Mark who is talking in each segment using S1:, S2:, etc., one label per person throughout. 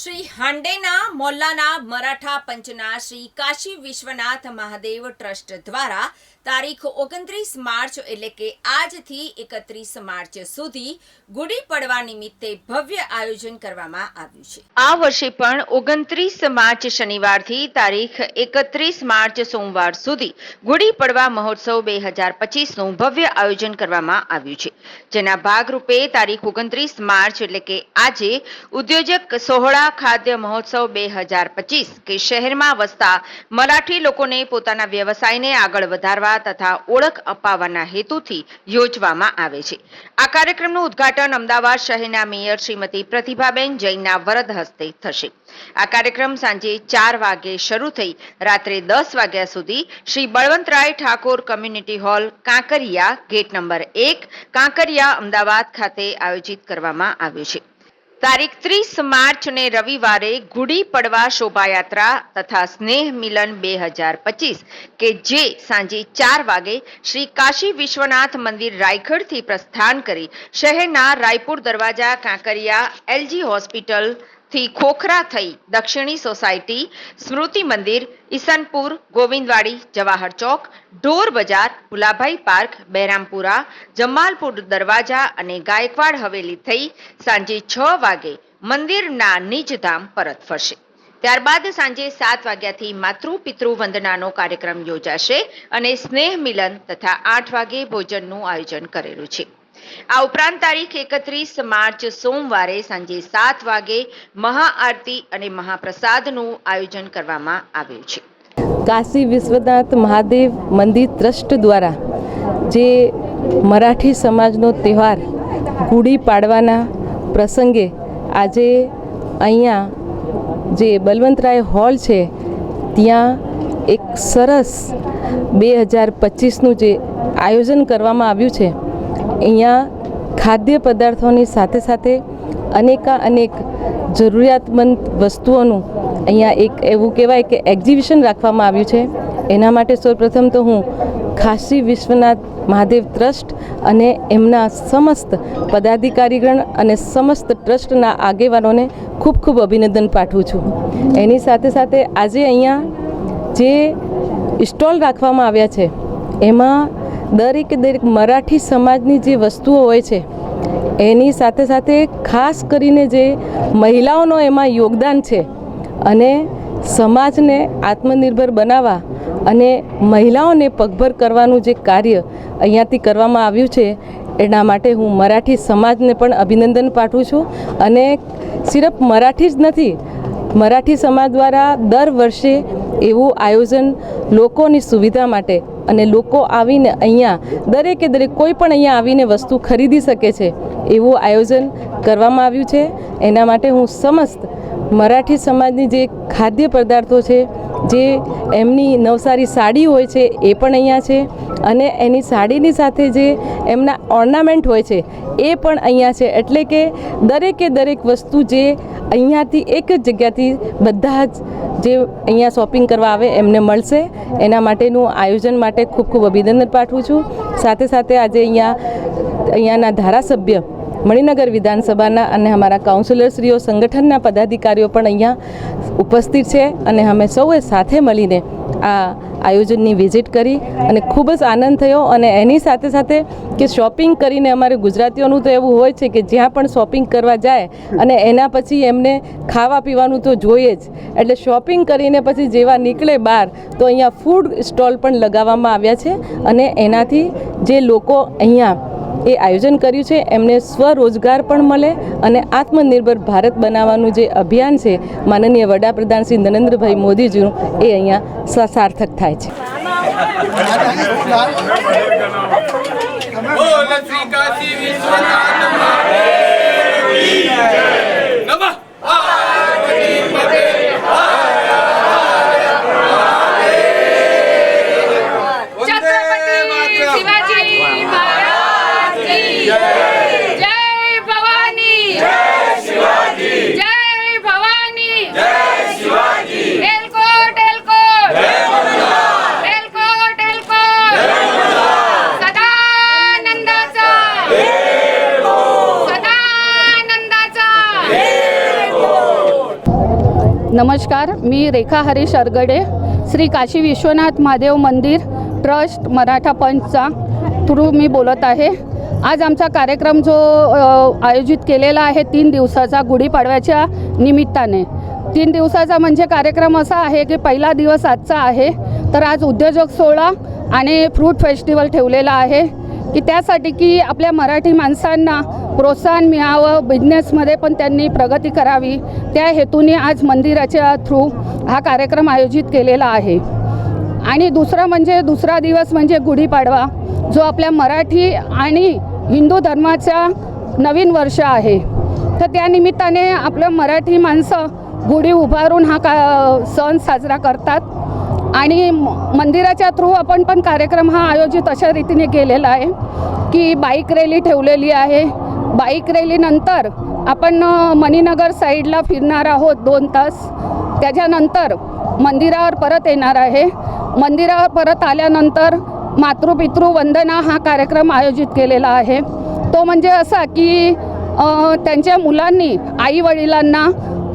S1: શ્રી હાંડેના મોલ્લાના મરાઠા પંચના શ્રી કાશી વિશ્વનાથ મહાદેવ ટ્રસ્ટ દ્વારા તારીખ ઓગણત્રીસ માર્ચ, એટલે કે આજથી એકત્રીસ માર્ચ સુધી ગુડી પડવા નિમિત્તે ભવ્ય આયોજન કરવામાં આવ્યું છે.
S2: આ વર્ષે પણ ઓગણત્રીસ માર્ચ શનિવારથી તારીખ એકત્રીસ માર્ચ સોમવાર સુધી ગુડી પડવા મહોત્સવ બે હજાર પચીસનું ભવ્ય આયોજન કરવામાં આવ્યું છે. જેના ભાગરૂપે તારીખ ઓગણત્રીસ માર્ચ, એટલે કે આજે ઉદ્યોજક સોહળા ખાદ્ય મહોત્સવ બે હજાર પચીસ કે શહેરમાં વસતા મરાઠી લોકોને પોતાના વ્યવસાયને આગળ વધારવા તથા ઓળખ અપાવવાના હેતુથી યોજવામાં આવે છે. આ કાર્યક્રમનું ઉદ્ઘાટન અમદાવાદ શહેરના મેયર શ્રીમતી પ્રતિભાબેન જૈનના વરદ હસ્તે થશે. આ કાર્યક્રમ સાંજે ચાર વાગે શરૂ થઈ રાત્રે દસ વાગ્યા સુધી Shri Balvantrai Thakor community hall, Kankaria, gate number એક, કાંકરિયા, અમદાવાદ ખાતે આયોજિત કરવામાં આવ્યું છે. તારીખ ત્રીસ માર્ચને રવિવારે ગુડી પડવા શોભાયાત્રા તથા સ્નેહ મિલન બે હજાર પચીસ, કે જે સાંજે ચાર વાગે શ્રી કાશી વિશ્વનાથ મંદિર રાયગઢથી પ્રસ્થાન કરી શહેરના રાયપુર દરવાજા કાંકરિયા એલજી હોસ્પિટલ થી ખોખરા થઈ દક્ષિણી સોસાયટી, સ્મૃતિ મંદિર, ઈસનપુર, ગોવિંદવાડી, જવાહર ચોક, ઢોર બજાર, ભુલાભાઈ પાર્ક બહેરામપુરા જમાલપુર દરવાજા અને ગાયકવાડ હવેલી થઈ સાંજે છ વાગે મંદિરના નિજધામ પરત ફરશે. ત્યારબાદ સાંજે સાત વાગ્યાથી માતૃ પિતૃ વંદનાનો કાર્યક્રમ યોજાશે અને સ્નેહ મિલન તથા આઠ વાગે ભોજનનું આયોજન કરેલું છે. આ ઉપરાંત તારીખ એકત્રીસ માર્ચ સોમવારે સાંજે સાત વાગે મહાઆરતી અને મહાપ્રસાદનું આયોજન કરવામાં આવ્યું છે.
S3: કાશી વિશ્વનાથ મહાદેવ મંદિર ટ્રસ્ટ દ્વારા જે મરાઠી સમાજનો તહેવાર ગુડી પાડવાના પ્રસંગે આજે અહીંયા જે બલવંતરાય હોલ છે, ત્યાં એક સરસ બે હજાર પચીસનું જે આયોજન કરવામાં આવ્યું છે. અહીંયા ખાદ્ય પદાર્થોની સાથે સાથે અનેકા અનેક જરૂરિયાતમંદ વસ્તુઓનું અહીંયા એક એવું કહેવાય કે એક્ઝિબિશન રાખવામાં આવ્યું છે. એના માટે સૌપ્રથમ તો હું ખાસી વિશ્વનાથ મહાદેવ ટ્રસ્ટ અને એમના સમસ્ત પદાધિકારીગણ અને સમસ્ત ટ્રસ્ટના આગેવાનોને ખૂબ ખૂબ અભિનંદન પાઠવું છું. એની સાથે સાથે આજે અહીંયા જે સ્ટોલ રાખવામાં આવ્યા છે, એમાં દરેકે દરેક મરાઠી સમાજની જે વસ્તુઓ હોય છે, એની સાથે સાથે ખાસ કરીને જે મહિલાઓનો એમાં યોગદાન છે અને સમાજને આત્મનિર્ભર બનાવવા અને મહિલાઓને પગભર કરવાનું જે કાર્ય અહીંયાથી કરવામાં આવ્યું છે, એના માટે હું મરાઠી સમાજને પણ અભિનંદન પાઠવું છું. અને સિર્ફ મરાઠી જ નથી, મરાઠી સમાજ દ્વારા દર વર્ષે એવું આયોજન લોકોની સુવિધા માટે અને લોકો આવીને અહીંયા, દરેકે દરેક કોઈ પણ અહીંયા આવીને વસ્તુ ખરીદી શકે છે, એવું આયોજન કરવામાં આવ્યું છે. એના માટે હું સમસ્ત મરાઠી સમાજની જે ખાદ્ય પદાર્થો છે, જે એમની નવસારી સાડી હોય છે, એ પણ અહીંયા છે. અને એની સાડીની સાથે જે એમના ઓર્નામેન્ટ હોય છે, એ પણ અહીંયા છે. એટલે કે દરેકે દરેક વસ્તુ જે અહીંયાથી એક જ જગ્યાથી બધા જ જે અહીંયા શોપિંગ કરવા આવે એમને મળશે. એના માટેનું આયોજન માટે ખૂબ ખૂબ અભિનંદન પાઠવું છું. સાથે સાથે આજે અહીંયા અહીંયાના ધારાસભ્ય મણિનગર વિધાનસભાના અને અમારા કાઉન્સિલરશ્રીઓ, સંગઠનના પદાધિકારીઓ પણ અહીંયા ઉપસ્થિત છે અને અમે સૌએ સાથે મળીને આ આયોજનની વિઝિટ કરી અને ખૂબ જ આનંદ થયો અને એની સાથે સાથે કે શોપિંગ કરીને અમારે ગુજરાતીઓનું તો એવું હોય છે કે જ્યાં પણ શોપિંગ કરવા જાય અને એના પછી એમને ખાવા પીવાનું તો જોઈએ જ. એટલે શોપિંગ કરીને પછી જેવા નીકળે બહાર, તો અહીંયા ફૂડ સ્ટોલ પણ લગાવવામાં આવ્યા છે અને એનાથી જે લોકો અહીંયા એ આયોજન કર્યું છે. એમને સ્વરોજગાર પણ મળે અને આત્મનિર્ભર ભારત બનાવવાનું જે અભિયાન છે, માનનીય વડાપ્રધાન શ્રી નરેન્દ્રભાઈ મોદીજીનું, એ અહીંયા સાર્થક થાય છે.
S4: શ્રી કાશી વિશ્વનાથ.
S5: नमस्कार मी रेखा हरीश अरगडे श्री काशी विश्वनाथ महादेव मंदिर ट्रस्ट मराठा पंचचा थ्रू मी बोलत आहे. आज आमचा कार्यक्रम जो आयोजित केलेला आहे तीन दिवसाचा गुढीपाडव्याच्या निमित्ताने. तीन दिवसाचा म्हणजे कार्यक्रम असा आहे की पहिला दिवस आजचा आहे तर आज उद्योजक सोहळा आणि फ्रूट फेस्टिवल ठेवलेला आहे. की त्यासाठी की आपल्या मराठी माणसांना प्रोत्साहन मिळावं बिझनेसमध्ये पण त्यांनी प्रगती करावी. त्या हेतूने आज मंदिराच्या थ्रू हा कार्यक्रम आयोजित केलेला आहे. आणि दुसरं म्हणजे दुसरा दिवस म्हणजे गुढीपाडवा जो आपल्या मराठी आणि हिंदू धर्माचा नवीन वर्ष आहे. तर त्या निमित्ताने आपलं मराठी माणसं गुढी उभारून हा का सण साजरा करतात. आणि मंदिराच्या थ्रू आपण पण कार्यक्रम हा आयोजित अशा रीतीने केलेला आहे की बाईक रॅली ठेवलेली आहे. बाईक रॅलीनंतर आपण मणिनगर मणीनगर साईडला फिरणार आहोत दोन तास. त्याच्यानंतर मंदिरावर परत येणार आहे. मंदिरावर परत आल्यानंतर मातृपितृ वंदना हा कार्यक्रम आयोजित केलेला आहे. तो म्हणजे असा की त्यांच्या मुलांनी आई वडिलांना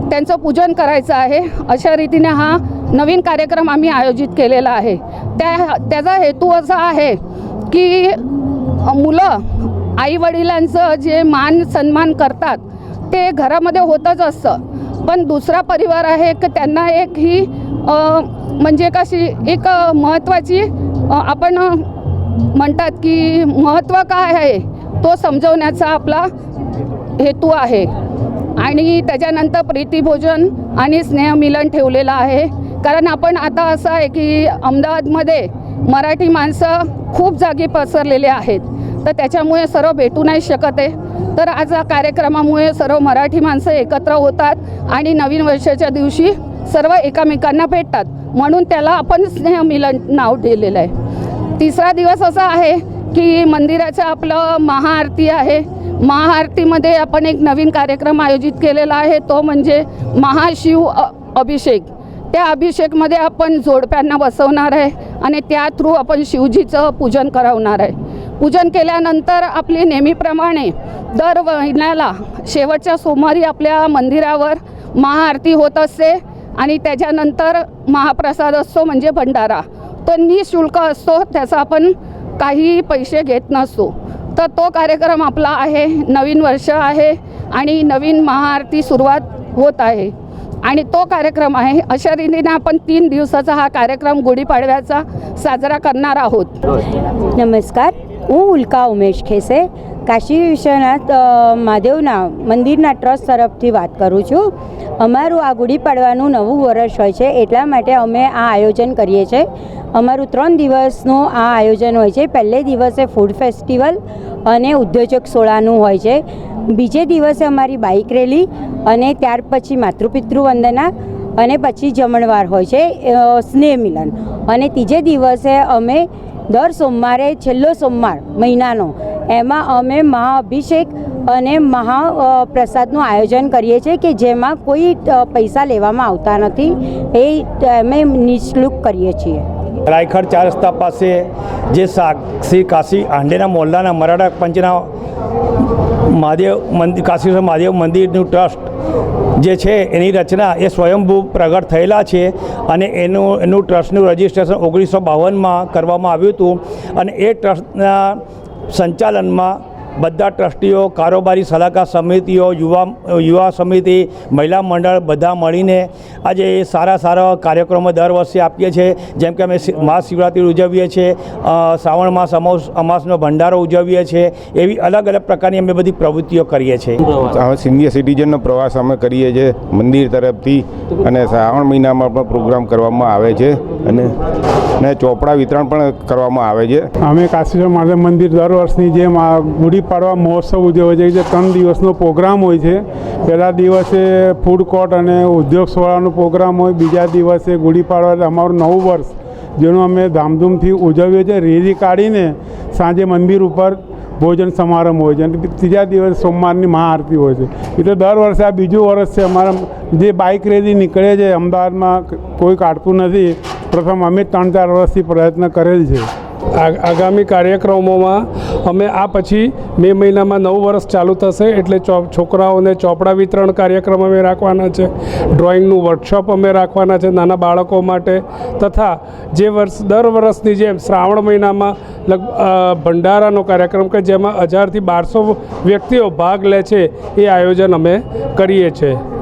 S5: त्यांचं पूजन करायचं आहे. अशा रीतीने हा नवीन कार्यक्रम आम्ही आयोजित केलेला आहे. त्या त्याचा हेतू असा आहे की मुलं आईवडिलांचं जे मान सन्मान करतात ते घरामध्ये होतच असतं. पण दुसरा परिवार आहे की त्यांना एक ही म्हणजे कशी एक महत्त्वाची आपण म्हणतात की महत्त्व काय आहे तो समजवण्याचा आपला हेतू आहे. आणि त्याच्यानंतर प्रीतीभोजन आणि स्नेहमिलन ठेवलेलं आहे. कारण आपण आता असं आहे की अहमदाबादमध्ये मराठी माणसं खूप जागी पसरलेले आहेत. तर त्याच्यामुळे सर्व भेटू नाही शकत आहे. तर आज या कार्यक्रमामुळे सर्व मराठी माणसं एकत्र होतात आणि नवीन वर्षाच्या दिवशी सर्व एकामेकांना भेटतात. म्हणून त्याला आपण स्नेहमिलन नाव दिलेलं आहे. तिसरा दिवस असा आहे की मंदिराचं आपलं महाआरती आहे. महाआरतीमध्ये आपण एक नवीन कार्यक्रम आयोजित केलेला आहे. तो म्हणजे महाशिव अभिषेक. त्या अभिषेकमध्ये आपण जोडप्यांना बसवणार आहे आणि त्या थ्रू आपण शिवजीचं पूजन करवणार आहे. पूजन केल्यानंतर आपली नेहमीप्रमाणे दर महिन्याला शेवटच्या सोमवारी आपल्या मंदिरावर महाआरती होत असते आणि त्याच्यानंतर महाप्रसाद असतो म्हणजे भंडारा. तो निशुल्क असतो त्याचा आपण काही पैसे घेत नसतो. तर तो कार्यक्रम आपला आहे नवीन वर्ष आहे आणि नवीन महाआरती सुरुवात होत आहे. आणि तो कार्यक्रम आहे अशा रीतीने आपण तीन दिवसाचा हा कार्यक्रम गुढीपाडव्याचा साजरा करणार आहोत
S6: નમસ્કાર હું ઉલ્કા ઉમેશ ખેસે કાશી વિશ્વનાથ મહાદેવના મંદિરના ટ્રસ્ટ તરફથી વાત કરું છું. અમારું આ ગુડી પાડવાનું નવું વર્ષ હોય છે, એટલા માટે અમે આ આયોજન કરીએ છીએ અમારું ત્રણ દિવસનું આ આયોજન હોય છે. પહેલે દિવસે ફૂડ ફેસ્ટિવલ અને ઉદ્યોજક સોળાનું હોય છે. બીજે દિવસે અમારી બાઇક રેલી અને ત્યાર પછી માતૃપિતૃ વંદના અને પછી જમણવાર હોય છે સ્નેહ મિલન. અને ત્રીજે દિવસે અમે દર સોમવારે, છેલ્લો સોમવાર મહિનાનો એમાં અમે મહાઅભિષેક અને મહા પ્રસાદનું આયોજન કરીએ છીએ કે જેમાં કોઈ પૈસા લેવામાં આવતા નથી. એ અમે નિઃશુલ્ક કરીએ છીએ.
S7: રાયખડ ચાર રસ્તા પાસે જે શ્રી કાશી, આંડેના મોલ્લાના મરાઠા પંચના મહાદેવ મંદિર, કાશી મહાદેવ મંદિરનું ટ્રસ્ટ જે છે, એની રચના એ સ્વયંભૂ પ્રગટ થયેલા છે અને એનું એનું ટ્રસ્ટનું રજિસ્ટ્રેશન ઓગણીસો બાવનમાં કરવામાં આવ્યું હતું. અને એ ટ્રસ્ટના સંચાલનમાં બધા ટ્રસ્ટીઓ કારોબારી સલાહકાર સમિતિઓ યુવા યુવા સમિતિ મહિલા મંડળ બધા મળીને આજે એ સારા સારા કાર્યક્રમો દર વર્ષે આપીએ છીએ. જેમ કે અમે મહા મહાશિવરાત્રિ ઉજવીએ છીએ શ્રાવણ માસ અમાસ અમાસનો ભંડારો ઉજવીએ છીએ. એવી અલગ અલગ પ્રકારની અમે બધી પ્રવૃત્તિઓ કરીએ છીએ.
S8: હવે સિનિયર સિટીઝનનો પ્રવાસ અમે કરીએ છીએ મંદિર તરફથી અને શ્રાવણ મહિનામાં પણ પ્રોગ્રામ કરવામાં આવે છે અને ને ચોપડા વિતરણ પણ કરવામાં આવે છે.
S9: અમે કાશીરામ મહાદેવ મંદિર દર વર્ષની જેમ આ ગુડી પાડવા મહોત્સવ ઉજવે છે. જે ત્રણ દિવસનો પ્રોગ્રામ હોય છે. પહેલા દિવસે ફૂડ કોર્ટ અને ઉદ્યોગ સોળાનો પ્રોગ્રામ હોય. બીજા દિવસે ગુડી પાડવા. અમારું નવું વર્ષ, જેનું અમે ધામધૂમથી ઉજવીએ છીએ. રેલી કાઢીને સાંજે મંદિર ઉપર ભોજન સમારંભ હોય છે. અને ત્રીજા દિવસે સોમવારની મહાઆરતી હોય છે. એટલે દર વર્ષે આ બીજું વર્ષ છે અમારા જે બાઇક રેલી નીકળે છે, અમદાવાદમાં કોઈ કાઢતું નથી. પ્રથમ અમે ત્રણ ચાર વર્ષથી પ્રયત્ન કરેલ છે.
S10: આગામી કાર્યક્રમોમાં અમે આ પછી મે મહિનામાં નવું વર્ષ ચાલુ થશે એટલે છોકરાઓને ચોપડા વિતરણ કાર્યક્રમ અમે રાખવાના છે. ડ્રોઈંગનું વર્કશોપ અમે રાખવાના છે નાના બાળકો માટે તથા જે વર્ષ દર વર્ષની જેમ શ્રાવણ મહિનામાં ભંડારાનો કાર્યક્રમ કે જેમાં હજારથી બારસો વ્યક્તિઓ ભાગ લે છે એ આયોજન અમે કરીએ છીએ